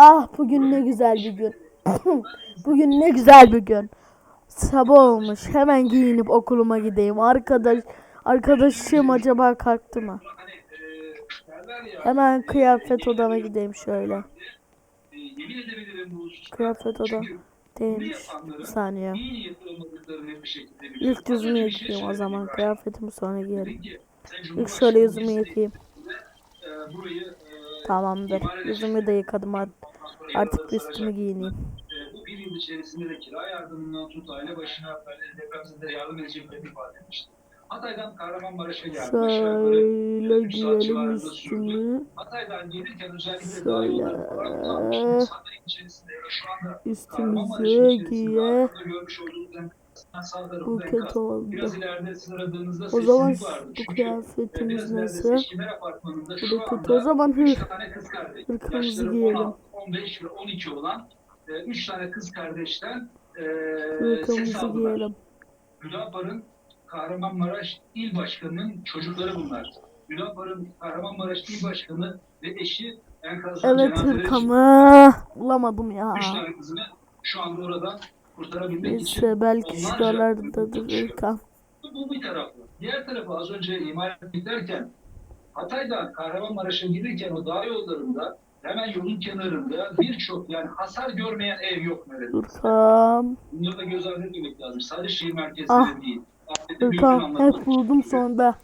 Ah bugün ne güzel bir gün. bugün ne güzel bir gün. Sabah olmuş. Hemen giyinip okuluma gideyim. Arkadaş arkadaşım acaba kalktı mı? Hemen kıyafet odama gideyim şöyle. Kıyafet Çünkü değilmiş. Bir saniye. İlk yüzümü yıkayayım o zaman. Kıyafetimi sonra giyerim. İlk şöyle yüzümü yıkayayım. Tamamdır. Yüzümü de yıkadım artık. Üstümü giyineyim. Bu bir yıl içerisinde de kira yardımından tut aile başına depremzede yardım edeceklerini ifade etmişti. Hatay'dan Kahramanmaraş'a geldi. Şöyle giyelim üstümü. Hatay'dan gelirken özellikle daha yolları Üstümüzü giye. Bu kötü oldu. O zaman bu e, kıyafetimiz nasıl? Bu da kötü. O zaman üç hır. tane kız kardeş. Hırkamızı Yaşları giyelim. 16, 15 ve 12 olan 3 tane kız kardeşten e, ses aldılar. giyelim. Hüdapar'ın Kahramanmaraş İl Başkanı'nın çocukları bunlar. Hüdapar'ın Kahramanmaraş İl Başkanı ve eşi enkazdan Evet hırkamı. Bulamadım ya. Üç tane kızını şu anda oradan kurtarabilmek için Neyse belki şuralardadır hırkam. bu bir tarafı. Diğer tarafı az önce imar ettik derken Hatay'dan Kahramanmaraş'a giderken o dağ yollarında hemen yolun kenarında birçok yani hasar görmeyen ev yok Mehmet. Hırkam. Bunları da göz ardı etmemek lazım. Sadece şehir merkezleri Ah. değil. Anlatmak hep buldum sonunda.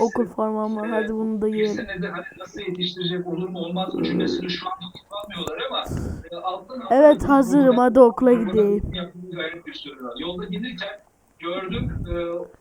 Okul formamı. e, Hadi bunu da bir giyelim. senede hani nasıl yetiştirecek olur mu olmaz mı cümlesini şu anda kullanmıyorlar ama e, alttan Evet hazırım hadi okula gideyim. Yolda gelirken gördüm, e,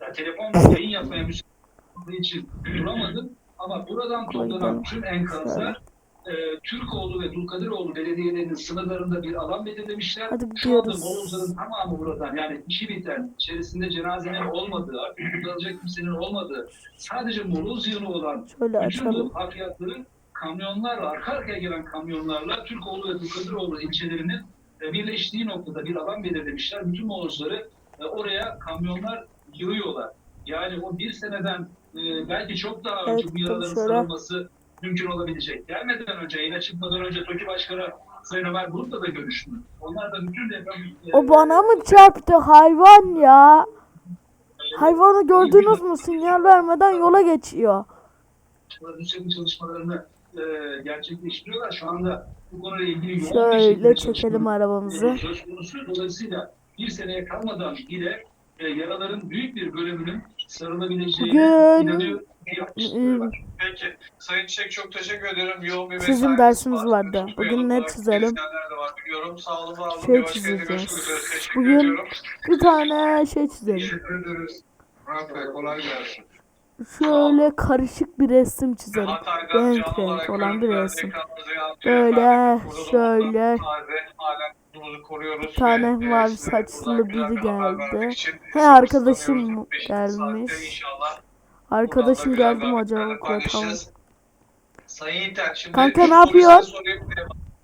ya telefon yayın yapmaya müsaade için duramadım. Ama buradan toplanan gidelim. tüm enkazlar e, Türkoğlu ve Dulkadiroğlu belediyelerinin sınırlarında bir alan belirlemişler. Hadi Şu anda molozların tamamı buradan yani işi biten, içerisinde cenazenin olmadığı, kurtarılacak kimsenin olmadığı, sadece moloz yığını olan Şöyle bütün harfiyatların kamyonlarla, arka arkaya gelen kamyonlarla Türkoğlu ve Dulkadiroğlu ilçelerinin e, birleştiği noktada bir alan belirlemişler. Bütün molozları e, oraya kamyonlar yığıyorlar. Yani o bir seneden e, belki çok daha Evet, önce bu yaraların sarılması mümkün olabilecek. Gelmeden önce, yine çıkmadan önce TOKİ Başkanı Sayın Ömer Bulut'la da görüştüm. Onlar da bütün deprem... O bana mı çarptı hayvan ya? Hayvanı gördünüz mü? Sinyal vermeden yola geçiyor. Çalışmalarını, çalışmalarını e, gerçekleştiriyorlar. Şu anda bu konuyla ilgili yoğun Şöyle çekelim arabamızı. e, söz konusu. Dolayısıyla bir seneye kalmadan bile e, yaraların büyük bir bölümünün sarılabileceğine Bugün- inanıyor. Hmm, Peki. Sayın Çiçek çok teşekkür ederim. Yoğun bir Sizin dersiniz var. vardı. Bugün ne çizelim? Şey çizeceğiz. Bugün-. Bir tane şey çizelim. Şöyle karışık bir resim çizelim. Renk canlı renk olarak olan bir resim. Böyle, şöyle. Kutumuzu koruyoruz. Bir tane ve, e, mavi saçlı biri geldi. He, arkadaşım gelmiş. Arkadaşım geldi mi acaba haberlerle okula tamam. paylaşacağız. Sayın Yiğiter, şimdi Kanka, ne.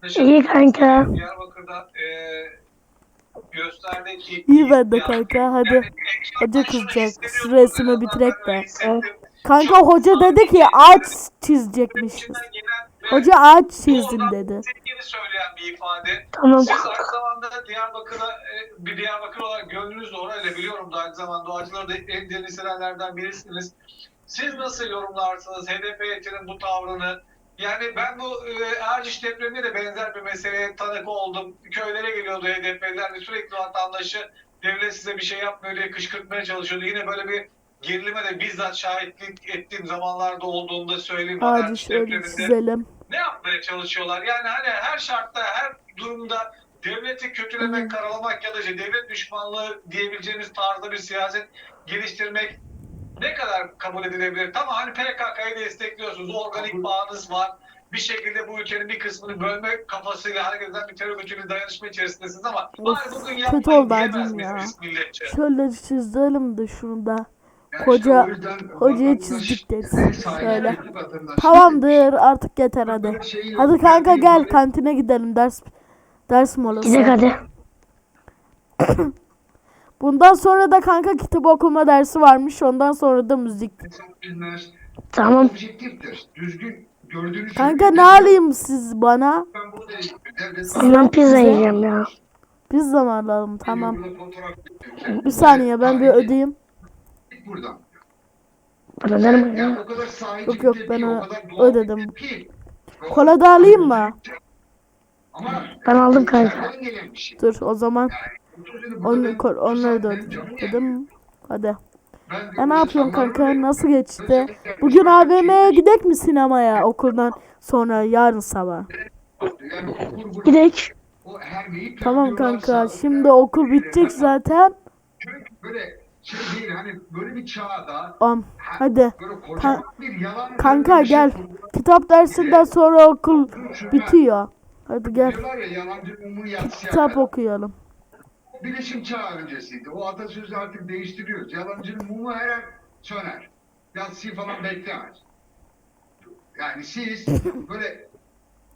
Ee, İyi kanka. Diyarbakır'da e, gösterdi ki... İyi ben de kanka hadi. Hoca kızacak. en bitirek de. Kanka hoca dedi ki ağaç çizecekmişiz. Hoca ağaç doğrudan dedi. Sevgini söyleyen bir ifade. Tamam. Siz aynı zamanda Diyarbakır'a e, bir Diyarbakır olarak gönlünüz de orayla biliyorum da aynı zamanda doğacıları da en derin hissedenlerden birisiniz. Siz nasıl yorumlarsınız HDP heyetinin bu tavrını? Yani ben bu e, Erciş depreminde de benzer bir meseleye tanık oldum. Köylere geliyordu HDP'liler ve sürekli vatandaşı devlet size bir şey yapmıyor diye kışkırtmaya çalışıyordu. Yine böyle bir gerilime de bizzat şahitlik ettiğim zamanlarda olduğunda söyleyeyim. Hadi şöyle çizelim. ne yapmaya çalışıyorlar? Yani hani her şartta, her durumda devleti kötülemek, karalamak ya da işte devlet düşmanlığı diyebileceğimiz tarzda bir siyaset geliştirmek ne kadar kabul edilebilir? Tamam hani PKK'yı destekliyorsunuz, organik bağınız var. Bir şekilde bu ülkenin bir kısmını bölme kafasıyla hareket eden bir terör örgütüyle dayanışma içerisindesiniz ama bari bugün yapmayın diyemez ya. milletçe? Şöyle çizelim de şunu da. Yani Koca- işte vatandaş çizdik deriz. Şöyle. Tamamdır artık yeter hadi. Hadi kanka gel kantine gidelim ders ders molası. Gidek hadi. Bundan sonra da kanka kitap okuma dersi varmış. Ondan sonra da müzik. Tamam. objektiftir. Düzgün gördüğünüz Kanka ne alayım siz bana? Ben pizza yiyeceğim ya. Pizza mı alalım? Tamam. Bir saniye ben bir ödeyeyim. Buradan. Der mi Ya ya? o kadar sahici Yok, yok, bir ben tepki, ö- o kadar doğal ödedim. tepki. Kola da alayım mı? Ama Ben aldım kanka. nereden gelen bir şey? Dur o zaman Burada onu, ben- ko- onları da benim canım ödedim. Hadi. Ben E ne yapıyorsun kanka? böyle- Nasıl geçti? Bugün AVM'ye gidek mi sinemaya okuldan sonra yarın sabah? Yani okur bunu- Gidek. o her neyi Tamam planlıyorlarsa- kanka. Şimdi okul bitecek zaten. Çünkü böyle şey değil hani böyle bir çağda Am. Hadi. yalan Kanka şey gel. kurgular- Kitap dersinden sonra okul bitiyor. Hadi gel. Ya Kitap okuyalım. Bilişim çağı öncesiydi. O atasözü artık değiştiriyoruz. Yalancının mumu her an söner. Yatsıyı falan beklemez. Yani siz böyle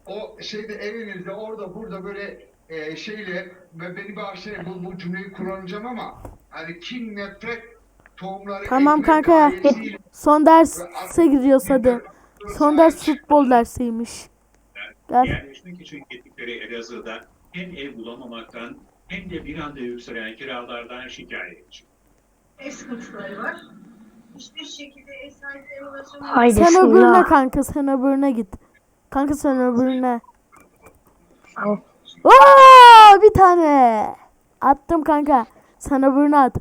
o şeyde evinizde orada burada böyle e, şeyle ve beni bağışlayın bu, bu cümleyi kullanacağım ama hani kin nefret tohumları Tamam kanka. Son derse gidiyoruz hadi. Son ders futbol dersiymiş. Gel. Yerleşmek için gittikleri Elazığ'da hem ev bulamamaktan hem de bir anda yükselen kiralardan şikayetçi. ev sıkıntıları var. Hiçbir şekilde ev sahiplerine ulaşamıyor. Haydi Sen öbürüne bismillah. kanka sen öbürüne git. Kanka sen öbürüne. Al. Oo, bir tane. Attım kanka. Sen öbürüne at.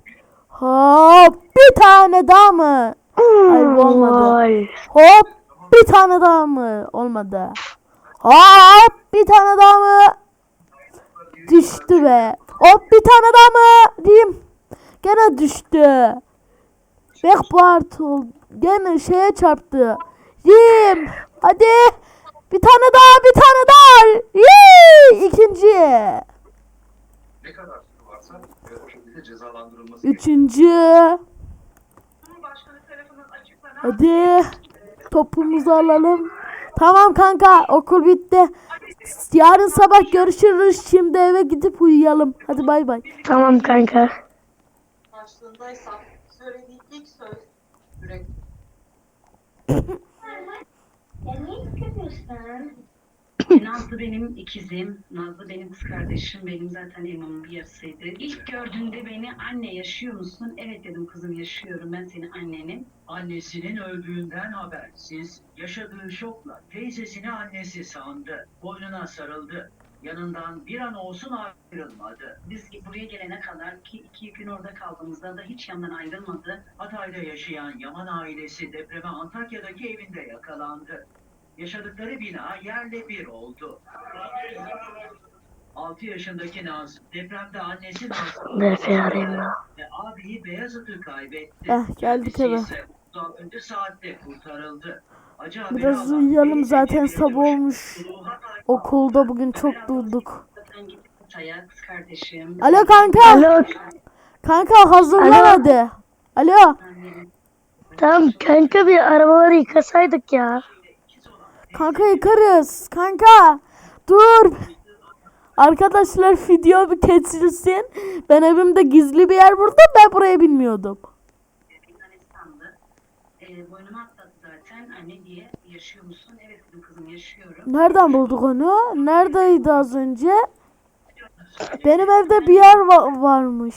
Hop bir tane daha mı? Hayır bu olmadı. Hop bir tane daha mı? Olmadı. Hop bir tane daha mı? Düştü be. Hop bir tane daha mı? Diyeyim. Gene düştü. Bek Bartol. Gene şeye çarptı. Diyeyim. Hadi. Bir tane daha bir tane daha. Yee! İkinci. ne kadar süre varsa e, o şekilde cezalandırılması Üçüncü. Hadi. Topumuzu alalım. Tamam kanka okul bitti. Yarın sabah görüşürüz. Şimdi eve gidip uyuyalım. Hadi bay bay. Tamam kanka. başlığındaysa söylediği ilk söz yürek. Nazlı benim ikizim, Nazlı benim kız kardeşim, benim zaten imamın bir yarısıydı. İlk gördüğünde beni anne yaşıyor musun? Evet dedim kızım yaşıyorum, ben senin annenim. Annesinin öldüğünden habersiz, yaşadığı şokla teyzesini annesi sandı. Boynuna sarıldı. Yanından bir an olsun ayrılmadı. Biz buraya gelene kadar ki iki gün orada kaldığımızda da hiç yanından ayrılmadı. Hatay'da yaşayan Yaman ailesi depreme Antakya'daki evinde yakalandı. Yaşadıkları bina yerle bir oldu. 6 yaşındaki Naz depremde annesi ya. ve abiyi Beyazıt'ı kaybetti. Eh, geldik eve. ise 36. saatte kurtarıldı. Acı Biraz uyuyalım zaten sabah olmuş. Okulda bugün çok durduk. Alo kanka. Alo. Kanka hazırlan Alo. hadi. Alo. Tamam kanka bir arabaları yıkasaydık ya. Kanka yıkarız. Kanka. Dur. Arkadaşlar video bir kesilsin. Ben evimde gizli bir yer buldum. Ben burayı bilmiyordum. Nereden bulduk onu? Neredeydi az önce? Benim evde bir yer va- varmış.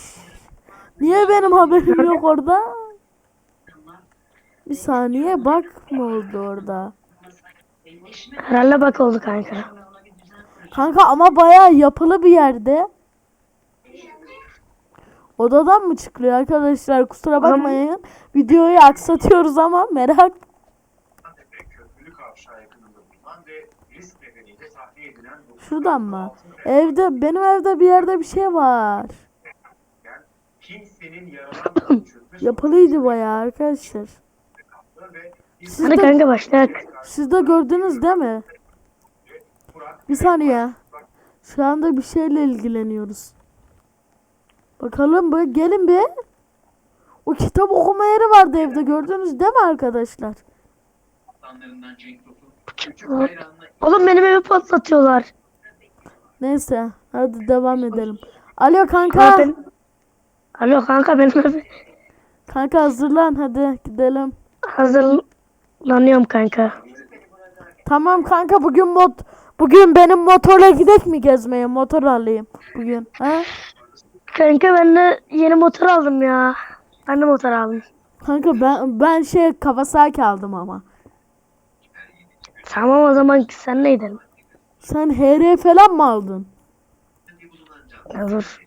Niye benim haberim yok orada? Bir saniye bak mı oldu orada? Herhalde bak oldu kanka. Kanka ama bayağı yapılı bir yerde. Odadan mı çıkılıyor arkadaşlar? Kusura bakmayın. Videoyu aksatıyoruz ama merak. Şuradan mı? Evde benim evde bir yerde bir şey var. Yapılıydı bayağı arkadaşlar. Siz Hadi de, kanka başlayak. siz de gördünüz değil mi? Bir saniye. Şu anda bir şeyle ilgileniyoruz. Bakalım bu gelin bir. O kitap okuma yeri vardı evde gördünüz değil mi arkadaşlar? Oğlum benim evi patlatıyorlar. Neyse hadi devam edelim. Alo kanka. Ben... Alo kanka benim evi Kanka hazırlan hadi gidelim. Hazırlanıyorum kanka. Tamam kanka bugün mod Bugün benim motorla gidek mi gezmeye? Motor alayım bugün. Ha? Kanka ben de yeni motor aldım ya. Ben de motor aldım. Kanka ben ben şey Kawasaki aldım ama. Tamam o zaman sen ne gidelim? Sen HR falan mı aldın? Ya dur.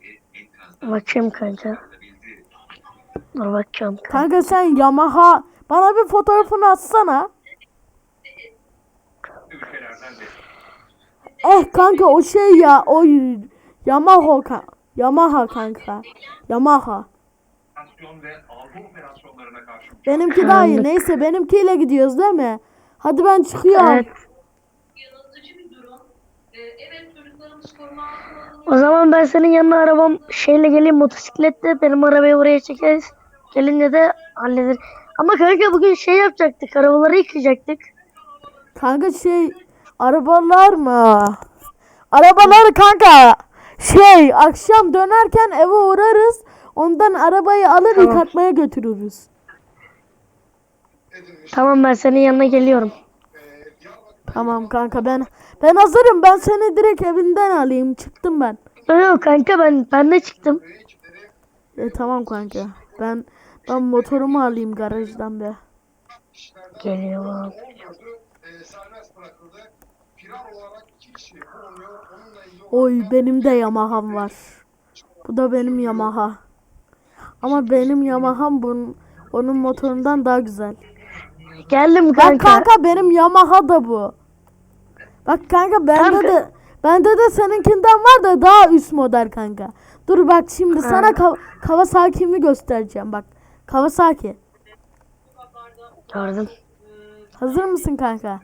Bakayım kanka. Dur bakıyorum. kanka. Kanka sen Yamaha bana bir fotoğrafını atsana. Eh kanka o şey ya o Yamaha ka- Yamaha kanka. Yamaha. Benimki daha iyi. Neyse benimkiyle gidiyoruz değil mi? Hadi ben çıkıyorum. Evet. O zaman ben senin yanına arabam şeyle geleyim motosikletle benim arabayı oraya çekeriz. Gelince de hallederiz. Ama kanka bugün şey yapacaktık. Arabaları yıkayacaktık. Kanka şey arabalar mı? Arabaları kanka şey akşam dönerken eve uğrarız. Ondan arabayı alır Tamam. yıkatmaya götürürüz. Tamam ben senin yanına geliyorum. Tamam kanka ben ben hazırım. Ben seni direkt evinden alayım. Çıktım ben. Yok kanka ben ben de çıktım. E, tamam kanka. Ben ben motorumu alayım garajdan be. İlgili Oy benim de Yamaha'm var. Bu da benim Yamaha. Ama benim Yamaha'm bunun onun motorundan daha güzel. Geldim Bak kanka. kanka benim Yamaha da bu. Bak kanka bende Kanka. de bende de seninkinden var da daha üst model kanka. Dur bak şimdi sana Ka- Kawasaki'mi göstereceğim bak. Kawasaki. Gördüm. Hazır mısın kanka?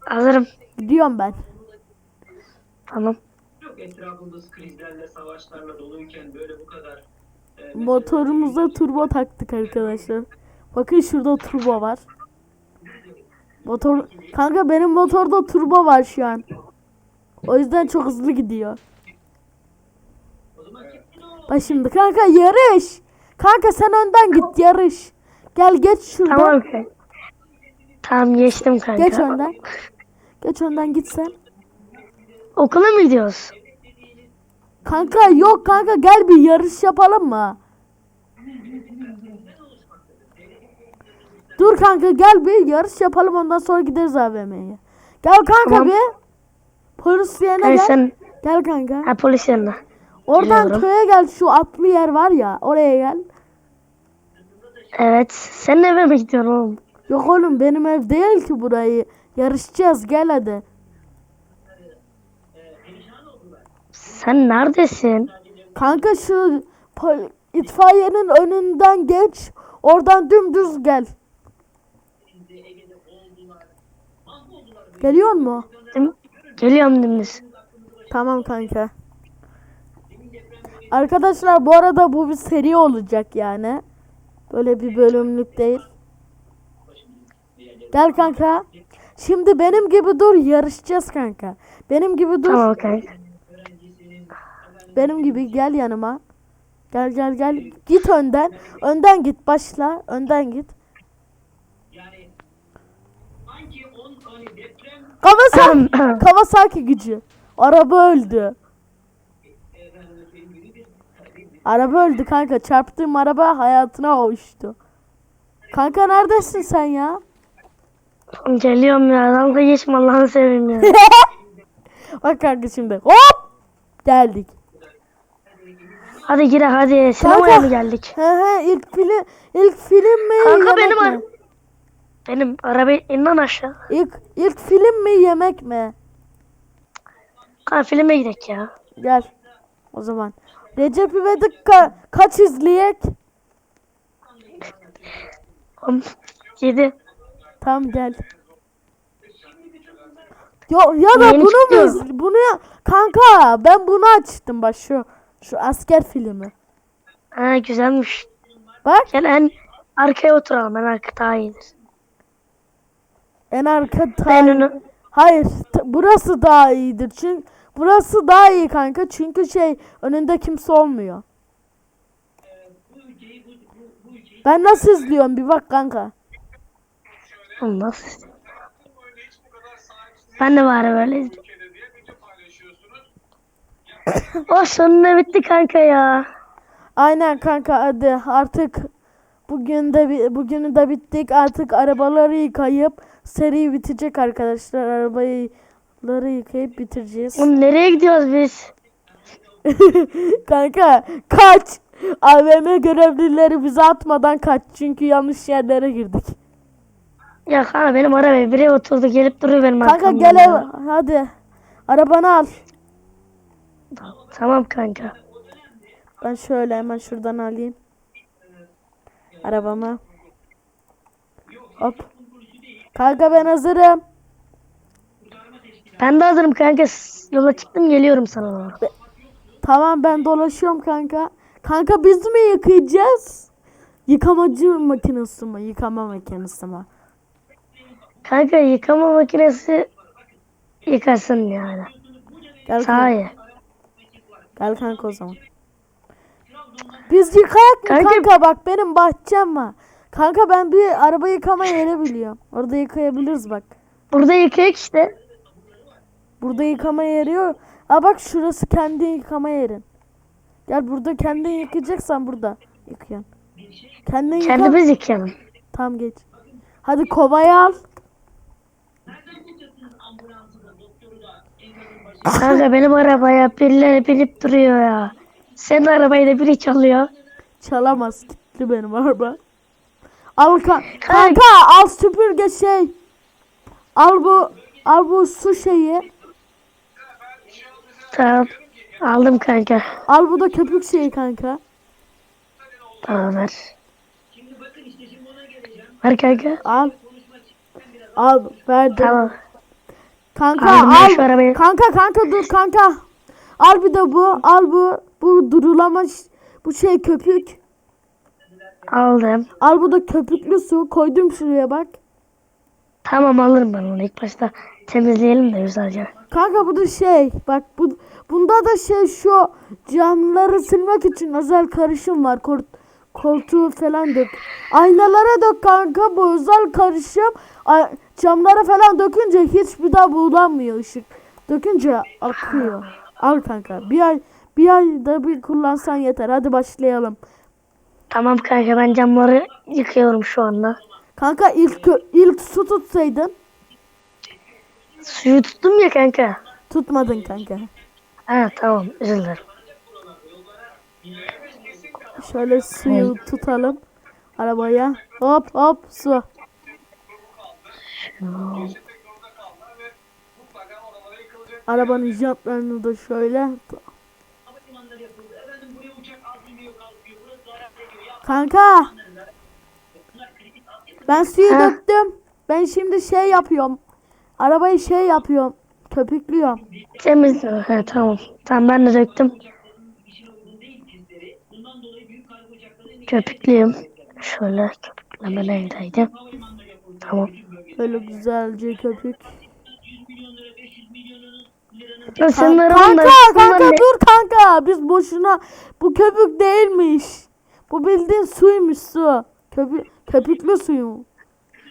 Hazırım. Gidiyorum ben. Tamam. Yok etrafımız krizlerle, savaşlarla doluyken böyle bu kadar Motorumuza turbo taktık arkadaşlar. Bakın şurada turbo var. Motor kanka benim motorda turbo var şu an. O yüzden çok hızlı gidiyor. Bak şimdi kanka yarış. Kanka sen önden git yarış. Gel geç şuradan. Tamam kanka. Tamam geçtim kanka. Geç önden. Geç önden git sen. Okula mı gidiyoruz? Kanka yok kanka gel bir yarış yapalım mı? Dur kanka gel bir yarış yapalım ondan sonra gideriz AVM'ye. Gel kanka Tamam. bir. Polis yerine gel. sen Gel kanka. ha, polis yanına. Oradan geliyorum. köye gel şu atlı yer var ya oraya gel. Evet. Sen eve mi gidiyorsun oğlum? Yok oğlum benim ev değil ki burayı. Yarışacağız gel hadi. Sen neredesin? Kanka şu pol- itfaiyenin önünden geç. Oradan dümdüz gel. Geliyor mu? Geliyorum dümdüz. Tamam kanka. Arkadaşlar bu arada bu bir seri olacak yani. Böyle bir bölümlük değil. Gel kanka. Şimdi benim gibi dur yarışacağız kanka. Benim gibi dur. Tamam kanka. Benim gibi gel yanıma. Gel gel gel. Git önden. Önden git başla. Önden git. Kawasaki, Kawasaki gücü. Araba öldü. Araba öldü kanka. Çarptığım araba hayatına uçtu. Kanka neredesin sen ya? Geliyorum ya. Dalga geçme Allah'ını seveyim ya. Bak kanka şimdi. Hop! Geldik. hadi gire hadi. Sinemaya Kanka. mı geldik? He he ilk film ilk film mi Kanka yemek benim mi? Benim arabayı in lan aşağı. İlk ilk film mi yemek mi? Kanka filme gidelim ya. Gel. O zaman. Recep İvedik ka- kaç izleyek? Oğlum, Yedi. Tamam gel. Yo, ya da Yeni bunu mu çıkıyor. bunu ya kanka ben bunu açtım bak şu şu asker filmi. Ha güzelmiş. Bak Gel en arkaya oturalım. En arka daha iyidir. en arka Ben ta- onu Hayır t- burası daha iyidir çünkü Burası daha iyi kanka çünkü şey önünde kimse olmuyor. Ben nasıl izliyorum bir bak kanka. Olmaz. Ben de bari böyle izliyorum. o sonunda bitti kanka ya. Aynen kanka hadi artık bugün de bugünü de bittik. Artık arabaları yıkayıp seri bitecek arkadaşlar. Arabayı yıkayıp bitireceğiz. Oğlum nereye gidiyoruz biz? kanka kaç. AVM görevlileri bizi atmadan kaç. Çünkü yanlış yerlere girdik. Ya kanka benim arabaya biri oturdu gelip duruyor benim Kanka arkamdan gel ya. ev- hadi. Arabanı al. Tamam kanka. Ben şöyle hemen şuradan alayım. Arabamı. Hop. Kanka ben hazırım. Ben de hazırım kanka. Yola çıktım geliyorum sana doğru. Tamam ben dolaşıyorum kanka. Kanka biz mi yıkayacağız? Yıkamacı makinesi mi? Yıkama makinesi mi? Kanka yıkama makinesi yıkasın yani. Gel, Sahi. gel kanka o zaman. Biz yıkayak mı Kanka- kanka? Bak benim bahçem var. Kanka ben bir araba yıkama yeri biliyorum. Orada yıkayabiliriz bak. Burada yıkayak işte. Burada yıkama yeri yok. Aa bak şurası kendi yıkama yerin. Gel burada kendin yıkayacaksan burada yıkayan. Kendin yıka. Kendimiz yıkayalım. Tam geç. Hadi kovayı al. Kanka benim arabaya birileri binip duruyor ya. Senin arabayı da biri çalıyor. Çalamaz. Gitti benim araba. Al ka- kanka al süpürge şey. Al bu al bu su şeyi. Tamam. Aldım kanka. Al bu da köpük şeyi kanka. Tamam ver. Ver kanka. Al. Al verdim. Tamam. Kanka Aldım ben şu al. arabayı. Kanka kanka dur kanka. Al bir de bu. Al bu. Bu durulama bu şey köpük. Aldım. Al bu da köpüklü su. Koydum şuraya bak. Tamam alırım ben onu. İlk başta temizleyelim de güzelce. Kanka bu da şey. Bak bu bunda da şey şu camları silmek için özel karışım var. Kol, koltuğu falan dök. Aynalara dök kanka bu özel karışım. Ay- camlara falan dökünce hiçbir daha buğulanmıyor ışık. Dökünce akıyor. Al kanka. Bir ay bir ayda bir kullansan yeter. Hadi başlayalım. Tamam kanka ben camları yıkıyorum şu anda. Kanka ilk ilk su tutsaydın. Suyu tuttum ya kanka. Tutmadın kanka. Ha tamam özür dilerim. Şöyle suyu tutalım. Arabaya. Hop hop su. Arabanın jantlarını da şöyle. Kanka. Ben suyu Ha. döktüm. Ben şimdi şey yapıyorum. Arabayı şey yapıyorum. Köpüklüyorum. Temiz. Ha tamam. Tamam ben de döktüm. Köpüklüyüm. Şöyle köpükleme neredeydi? Tamam. Böyle güzelce köpük. Senin Kanka kanka, kanka dur kanka. Biz boşuna bu köpük değilmiş. Bu bildiğin suymuş su. Köpük köpüklü suyu.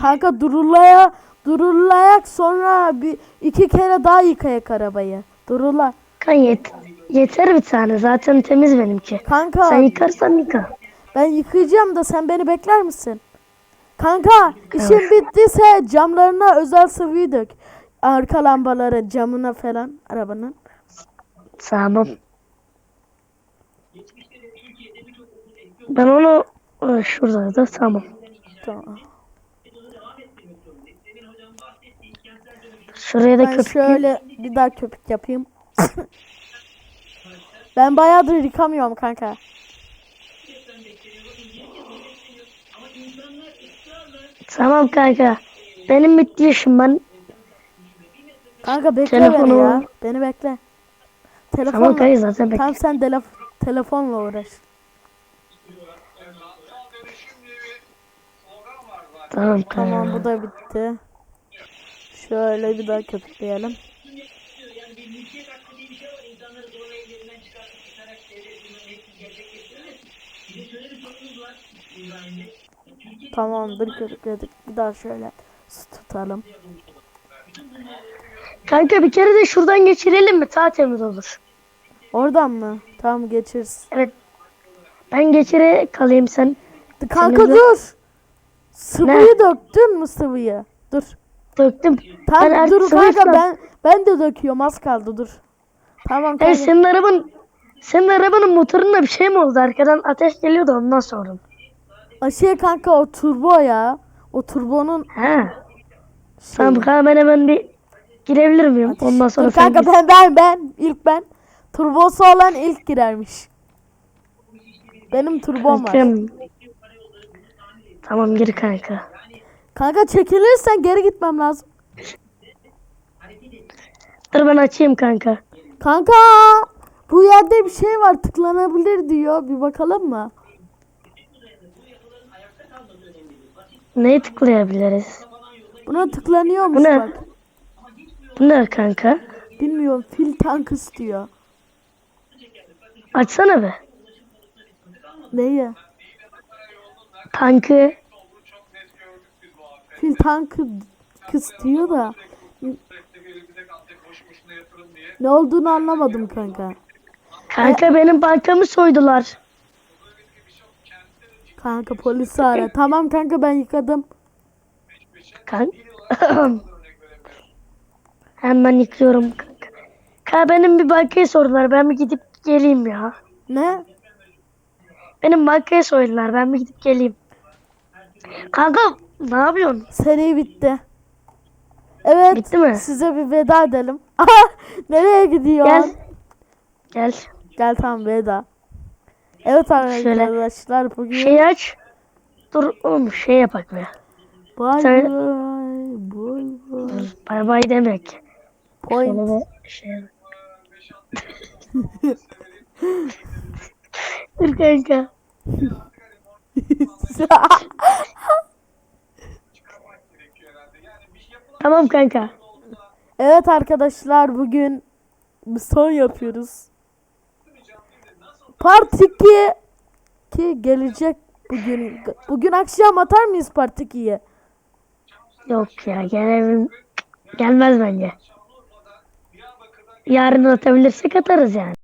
Kanka durulaya durulayak sonra bir iki kere daha yıkayak arabayı. Durula. Kan yet yeter bir tane zaten temiz benimki. Kanka Sen yıkarsan yıka. ben yıkayacağım da sen beni bekler misin? Kanka işin bittiyse camlarına özel sıvıyı dök. Arka lambaları camına falan arabanın. Tamam. Ben onu e, şuradaydı tamam. Tamam. Şuraya da Ben köpük şöyle bir daha köpük yapayım. ben bayağıdır yıkamıyorum kanka. Tamam kanka. Benim bitti işim ben. Kanka bekle Telefonu- beni ya. Beni bekle. Tamam Telefonla. kanka zaten Tamam bekle. sen telef telefonla uğraş. Tamam Tamam bu da bitti. Şöyle bir daha köpükleyelim. Tamamdır köpükledik. Bir daha şöyle tutalım. Kanka bir kere de şuradan geçirelim mi? Daha temiz olur. Oradan mı? Tamam geçeriz. Evet. Ben geçire kalayım sen. Kanka Senin dur. Sıvıyı döktün mü sıvıyı? Dur. Döktüm. Tamam Ben dur kanka ben ben de döküyorum az kaldı dur. Tamam Evet, kanka. senin arabanın senin arabanın motorunda bir şey mi oldu? Arkadan ateş geliyordu ondan sonra. O şey kanka o turbo ya. O turbonun He. şeyi. Tamam kanka ben hemen bir girebilir miyim? Ondan sonra Dur kanka gir. ben ben ben ilk ben. Turbosu olan ilk girermiş. Benim turbom var. Tamam gir kanka. Kanka çekilirsen geri gitmem lazım. Dur ben açayım kanka. Kanka bu yerde bir şey var tıklanabilir diyor. Bir bakalım mı? Neyi tıklayabiliriz? Buna tıklanıyormuş Bu ne? bak. Bu ne kanka? Bilmiyorum fil tank istiyor. Açsana be. Neyi? Tankı. Fil tankı istiyor da ne olduğunu anlamadım kanka. Kanka benim bankamı soydular. Kanka polisi ara. Tamam kanka ben yıkadım. Kanka. Hemen yıkıyorum kanka. Kanka benim bir bankaya sordular. Ben bir gidip geleyim ya. Ne? Benim bankaya soydular. Ben bir gidip geleyim. Kanka ne yapıyorsun? Seri bitti. Evet. Bitti mi? Size bir veda edelim. Nereye gidiyor? Gel. Gel. Gel tamam veda. Evet Şöyle. arkadaşlar bugün Şeyi aç. Dur oğlum şey yapak be. bay Sen- bay bay bay. Bay bay demek. Şöyle Point. bir şey. Dur kanka. Tamam kanka. evet arkadaşlar bugün son yapıyoruz. Part 2 ki gelecek bugün. Bugün akşam atar mıyız Part 2'yi? Yok ya gelebil gelmez bence. Yarın atabilirsek atarız yani.